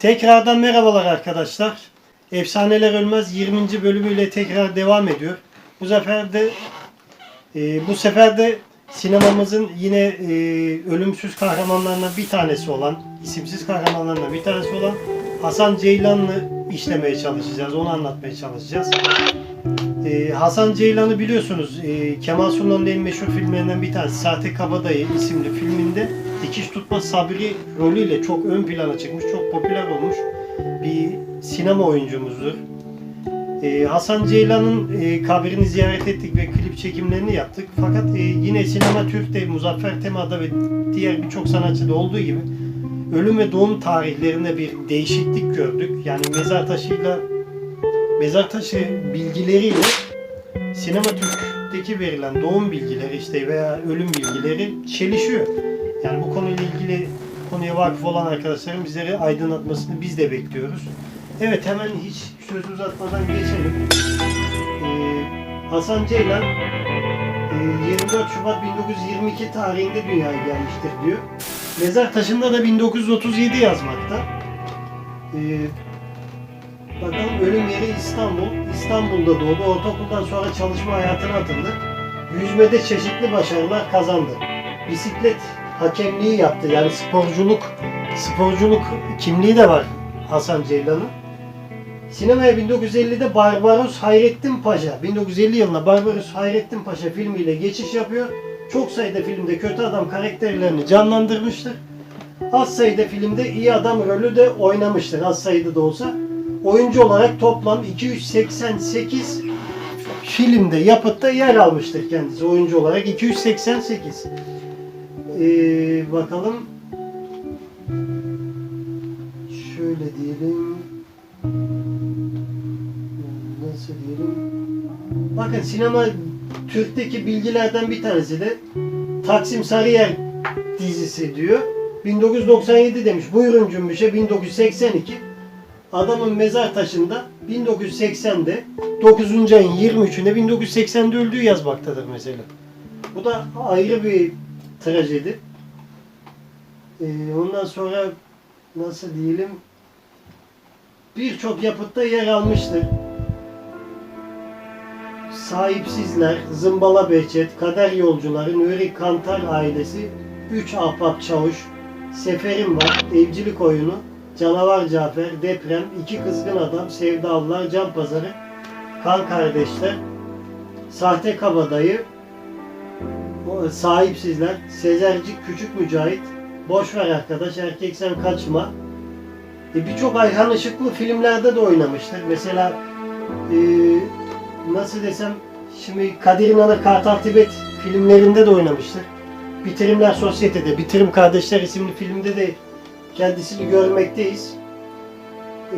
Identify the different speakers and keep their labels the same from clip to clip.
Speaker 1: Tekrardan merhabalar arkadaşlar. Efsaneler Ölmez 20. bölümüyle tekrar devam ediyor. Bu sefer de e, bu sefer de sinemamızın yine e, ölümsüz kahramanlarından bir tanesi olan, isimsiz kahramanlarından bir tanesi olan Hasan Ceylan'ı işlemeye çalışacağız. Onu anlatmaya çalışacağız. E, Hasan Ceylan'ı biliyorsunuz e, Kemal Sunal'ın en meşhur filmlerinden bir tanesi Sahte Kabadayı isimli filminde dikiş tutma Sabri rolüyle çok ön plana çıkmış, çok popüler olmuş bir sinema oyuncumuzdur. E, Hasan Ceylan'ın e, kabrini ziyaret ettik ve klip çekimlerini yaptık. Fakat e, yine Sinema Türk'te Muzaffer Tema'da ve diğer birçok sanatçıda olduğu gibi ölüm ve doğum tarihlerinde bir değişiklik gördük. Yani mezar taşıyla mezar taşı bilgileriyle Sinema Türk'teki verilen doğum bilgileri işte veya ölüm bilgileri çelişiyor. Yani bu konuyla ilgili konuya vakıf olan arkadaşların bizleri aydınlatmasını biz de bekliyoruz. Evet hemen hiç söz uzatmadan geçelim. Ee, Hasan Ceylan e, 24 Şubat 1922 tarihinde dünyaya gelmiştir diyor. Mezar taşında da 1937 yazmakta. Ee, bakalım ölüm yeri İstanbul. İstanbul'da doğdu. Ortaokuldan sonra çalışma hayatına atıldı. Yüzmede çeşitli başarılar kazandı. Bisiklet hakemliği yaptı. Yani sporculuk sporculuk kimliği de var Hasan Ceylan'ın. Sinemaya 1950'de Barbaros Hayrettin Paşa, 1950 yılında Barbaros Hayrettin Paşa filmiyle geçiş yapıyor. Çok sayıda filmde kötü adam karakterlerini canlandırmıştır. Az sayıda filmde iyi adam rolü de oynamıştır. Az sayıda da olsa. Oyuncu olarak toplam 288 filmde, yapıtta yer almıştır kendisi oyuncu olarak. 288. Ee, bakalım. Şöyle diyelim. Nasıl diyelim? Bakın sinema Türk'teki bilgilerden bir tanesi de Taksim Sarıyer dizisi diyor. 1997 demiş. Buyurun Cümbüş'e 1982. Adamın mezar taşında 1980'de 9. ayın 23'ünde 1980'de öldüğü yazmaktadır mesela. Bu da ayrı bir trajedi. Ee, ondan sonra nasıl diyelim birçok yapıtta yer almıştır. Sahipsizler, Zımbala Behçet, Kader Yolcuları, Nuri Kantar ailesi, Üç Ahbap Çavuş, Seferim var, Evcilik Oyunu, Canavar Cafer, Deprem, İki Kızgın Adam, Sevdalılar, Can Pazarı, Kan Kardeşler, Sahte Kabadayı, Sahipsizler, Sezercik Küçük Mücahit, Boş ver arkadaş, erkek sen kaçma. E, Birçok Ayhan Işıklı filmlerde de oynamıştır. Mesela e, nasıl desem şimdi Kadir İnanır Kartal Tibet filmlerinde de oynamıştır. Bitirimler Sosyete'de, Bitirim Kardeşler isimli filmde de kendisini görmekteyiz.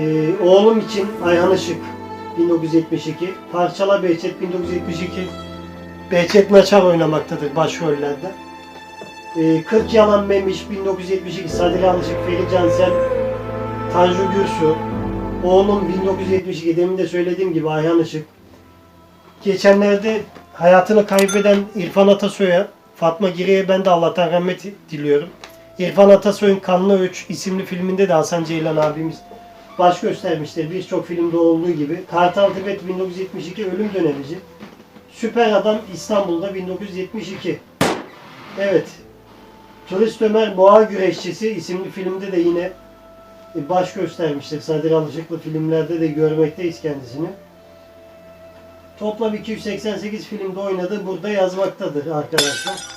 Speaker 1: E, oğlum için Ayhan Işık 1972, Parçala Behçet 1972, Behçet Naçar oynamaktadır başrollerde. E, 40 Yalan Memiş 1972, Sadri Alışık, Ferit Cansel, Tanju Gürsu, oğlum 1972, demin de söylediğim gibi Ayhan Işık. Geçenlerde hayatını kaybeden İrfan Atasoy'a, Fatma Giri'ye ben de Allah'tan rahmet diliyorum. İrfan Atasoy'un Kanlı Öç isimli filminde de Hasan Ceylan abimiz baş göstermiştir. Birçok filmde olduğu gibi. Kartal Tibet 1972 Ölüm Dönemici. Süper Adam İstanbul'da 1972. Evet. Turist Ömer Boğa Güreşçisi isimli filmde de yine baş göstermiştir. Sadir Alışıklı filmlerde de görmekteyiz kendisini. Toplam 288 filmde oynadı. Burada yazmaktadır arkadaşlar.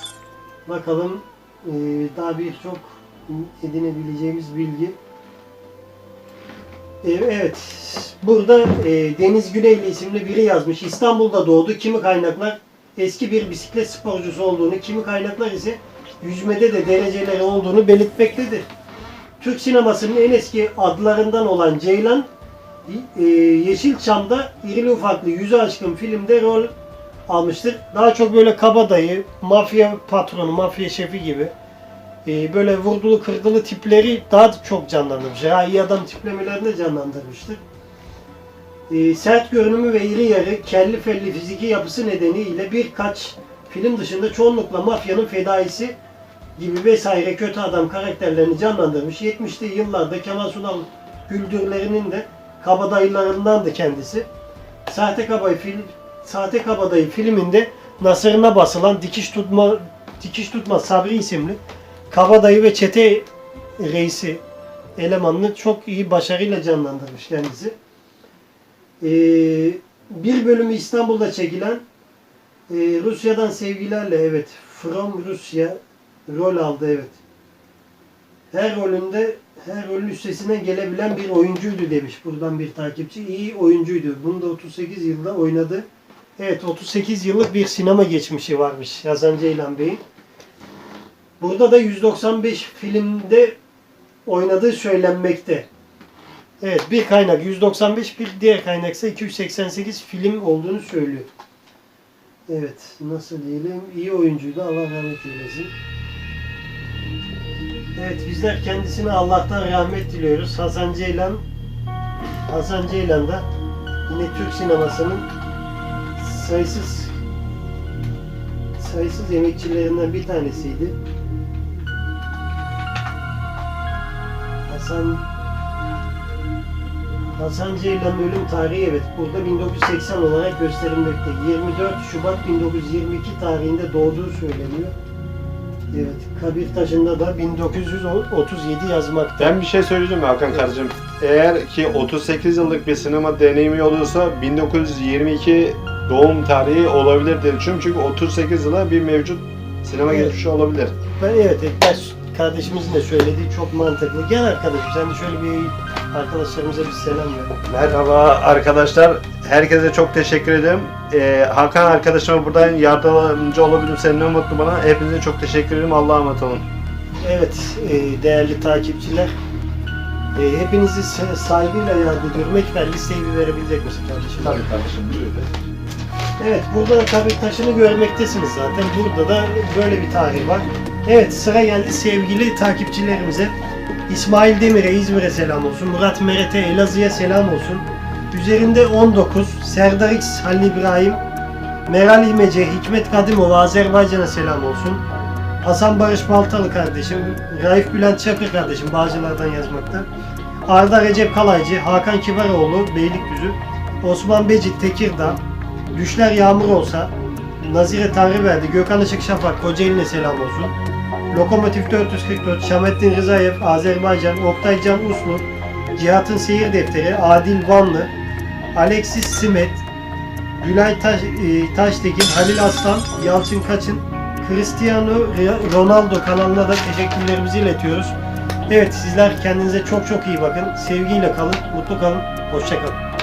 Speaker 1: Bakalım e, daha birçok edinebileceğimiz bilgi. E, Evet. Burada e, Deniz Güneyli isimli biri yazmış. İstanbul'da doğdu. Kimi kaynaklar eski bir bisiklet sporcusu olduğunu, kimi kaynaklar ise yüzmede de dereceleri olduğunu belirtmektedir. Türk sinemasının en eski adlarından olan Ceylan, e, Yeşilçam'da irili ufaklı yüzü aşkın filmde rol almıştır. Daha çok böyle kabadayı, mafya patronu, mafya şefi gibi e, böyle vurdulu kırdılı tipleri daha çok canlandırmış. Ya iyi adam tiplemelerini canlandırmıştır. E, sert görünümü ve iri yarı, kelli felli fiziki yapısı nedeniyle birkaç film dışında çoğunlukla mafyanın fedaisi gibi vesaire kötü adam karakterlerini canlandırmış. 70'li yıllarda Kemal Sunal güldürlerinin de kabadayılarından da kendisi. Sahte Kabadayı film Sahte Kabadayı filminde nasırına basılan dikiş tutma dikiş tutma Sabri isimli kabadayı ve çete reisi elemanını çok iyi başarıyla canlandırmış kendisi. Ee, bir bölümü İstanbul'da çekilen ee, Rusya'dan sevgilerle evet. From Rusya rol aldı evet. Her rolünde her rolün üstesinden gelebilen bir oyuncuydu demiş buradan bir takipçi. İyi oyuncuydu. Bunu da 38 yılda oynadı. Evet 38 yıllık bir sinema geçmişi varmış Yazan Ceylan Bey'in. Burada da 195 filmde oynadığı söylenmekte. Evet bir kaynak 195 bir diğer kaynaksa 288 film olduğunu söylüyor. Evet, nasıl diyelim? İyi oyuncuydu. Allah rahmet eylesin. Evet, bizler kendisine Allah'tan rahmet diliyoruz. Hasan Ceylan Hasan Ceylan da yine Türk sinemasının sayısız sayısız emekçilerinden bir tanesiydi. Hasan Hasan Ceylan'ın ölüm tarihi evet burada 1980 olarak gösterilmekte. 24 Şubat 1922 tarihinde doğduğu söyleniyor. Evet, kabir taşında da 1937 yazmakta.
Speaker 2: Ben bir şey söyleyeceğim mi Hakan kardeşim? Eğer ki 38 yıllık bir sinema deneyimi olursa 1922 doğum tarihi olabilir diye düşünüyorum. Çünkü 38 yıla bir mevcut sinema
Speaker 1: Evet.
Speaker 2: geçmişi olabilir.
Speaker 1: Ben evet, Ektaş kardeşimizin de söylediği çok mantıklı. Gel arkadaşım sen de şöyle bir arkadaşlarımıza bir selam ver.
Speaker 2: Merhaba arkadaşlar. Herkese çok teşekkür ederim. Ee, Hakan arkadaşıma buradan yardımcı olabilirse ne mutlu bana. Hepinize çok teşekkür ederim. Allah'a emanet olun.
Speaker 1: Evet e, değerli takipçiler. E, hepinizi sa- saygıyla yad ediyorum. Ekber listeyi bir verebilecek misin kardeşim?
Speaker 3: kardeşim buyur.
Speaker 1: Evet burada da kabir taşını görmektesiniz zaten. Burada da böyle bir tarih var. Evet sıra geldi sevgili takipçilerimize. İsmail Demir'e İzmir'e selam olsun. Murat Meret'e Elazığ'a selam olsun. Üzerinde 19 Serdar X Halil İbrahim Meral İmece Hikmet Kadimova Azerbaycan'a selam olsun. Hasan Barış Baltalı kardeşim, Raif Bülent Çakır kardeşim Bağcılar'dan yazmakta. Arda Recep Kalaycı, Hakan Kibaroğlu Beylikdüzü, Osman Becit Tekirdağ, Düşler Yağmur olsa, Nazire Tanrıverdi, Gökhan Işık Şafak, Kocaeli'ne selam olsun. Lokomotif 444, Şamettin Rızayev, Azerbaycan, Oktay Can Uslu, Cihat'ın Seyir Defteri, Adil Vanlı, Alexis Simet, Gülay Taş, e, Taştekin, Halil Aslan, Yalçın Kaçın, Cristiano Ronaldo kanalına da teşekkürlerimizi iletiyoruz. Evet sizler kendinize çok çok iyi bakın. Sevgiyle kalın, mutlu kalın, hoşça kalın.